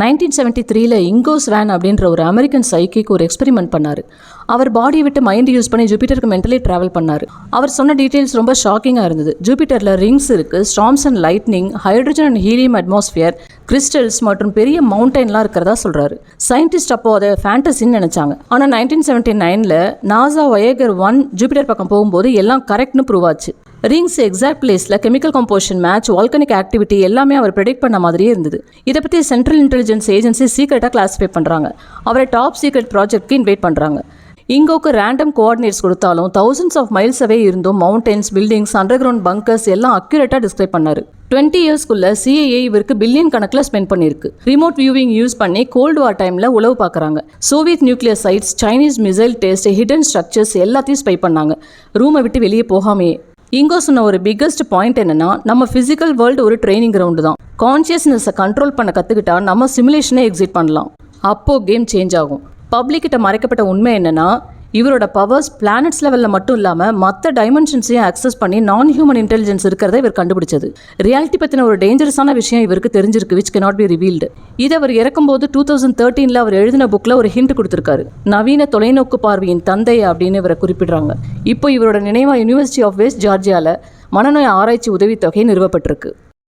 Nineteen seventy த்ரீல இங்கோஸ் van அப்படின்ற ஒரு அமெரிக்கன் சைக்கிக்கு ஒரு எக்ஸ்பெரிமெண்ட் பண்ணார். அவர் பாடியை விட்டு மைண்ட் யூஸ் பண்ணி ஜூபிட்டருக்கு மென்டலி ட்ராவல் பண்ணார். அவர் சொன்ன டீட்டெயில்ஸ் ரொம்ப ஷாக்கிங்காக இருந்தது. ஜூபிட்டரில் ரிங்ஸ் இருக்குது storms and lightning hydrogen and helium atmosphere crystals மற்றும் பெரிய மவுண்டைன்லாம் இருக்கிறதா சொல்கிறாரு சயின்டிஸ்ட் அப்போ அதை ஃபேண்டசின்னு நினச்சாங்க. ஆனால் நைன்டீன் செவன்ட்டி நைனில் நாசா ஒயேகர் ஒன் ஜூபிட்டர் பக்கம் போகும்போது எல்லாம் கரெக்ட்னு ப்ரூவ் ஆச்சு. ரிங்ஸ் எக்ஸாக்ட் பிளேஸில் chemical composition match volcanic activity எல்லாமே அவர் ப்ரெடிக்ட் பண்ண மாதிரியே இருந்தது. இதை பற்றி சென்ட்ரல் இன்டெலிஜென்ஸ் ஏஜென்சி சீக்கிரட்டாக கிளாஸிஃபை பண்ணுறாங்க அவரை டாப் சீக்ரெட் ப்ராஜெக்ட்க்கு இன்வைட் பண்ணுறாங்க இங்கோக்கு ரேண்டம் கோஆர்டினேட்ஸ் கொடுத்தாலும் தௌசண்ட்ஸ் ஆஃப் மைல்ஸ் அவே இருந்தும் mountains buildings underground bunkers எல்லாம் அக்யூரேட்டாக டிஸ்கிரைப் பண்ணார். டுவெண்ட்டி இயர்ஸ்க்குள்ள சிஏஏ இவருக்கு பில்லியன் கணக்கில் ஸ்பெண்ட் பண்ணியிருக்கு. ரிமோட் வியூவிங் யூஸ் பண்ணி கோல்டு வார் டைமில் உளவு பார்க்குறாங்க Soviet nuclear sites Chinese missile test hidden structures எல்லாத்தையும் ஸ்பை பண்ணாங்க. ரூமை விட்டு வெளியே போகாமையே. இங்கோ சொன்ன ஒரு பிக்கஸ்ட் பாயிண்ட் என்னன்னா நம்ம ஃபிசிக்கல் வேர்ல்டு ஒரு ட்ரைனிங் கிரவுண்டு தான். கான்சியஸ்னஸை கண்ட்ரோல் பண்ண கற்றுக்கிட்டா நம்ம சிமுலேஷனை எக்ஸிட் பண்ணலாம். அப்போது கேம் சேஞ்ச் ஆகும். பப்ளிக்கிட்ட மறைக்கப்பட்ட உண்மை என்னென்னா இவரோட பவர்ஸ் பிளானட்ஸ் லெவலில் மட்டும் இல்லாமல் மற்ற டைமென்ஷன்ஸையும் அக்சஸ் பண்ணி நான் ஹியூமன் இன்டெலிஜென்ஸ் இருக்கிறத இவர் கண்டுபிடிச்சது. ரியாலிட்டி பற்றின ஒரு டேஞ்சரஸான விஷயம் இவருக்கு தெரிஞ்சிருக்கு விச் கெனாட் பி ரிவீல்டு இது அவர் இறக்கும்போது டூ தௌசண்ட் தேர்ட்டீனில் அவர் எழுதின புக்கில் ஒரு ஹிண்ட் கொடுத்துருக்காரு. நவீன தொலைநோக்கு பார்வையின் தந்தை அப்படின்னு இவரை குறிப்பிடுறாங்க. இப்போ இவரோட நினைவா யூனிவர்சிட்டி ஆஃப் வெஸ்ட் ஜார்ஜியாவில் மனநோய் ஆராய்ச்சி உதவித்தொகை நிறுவப்பட்டிருக்கு.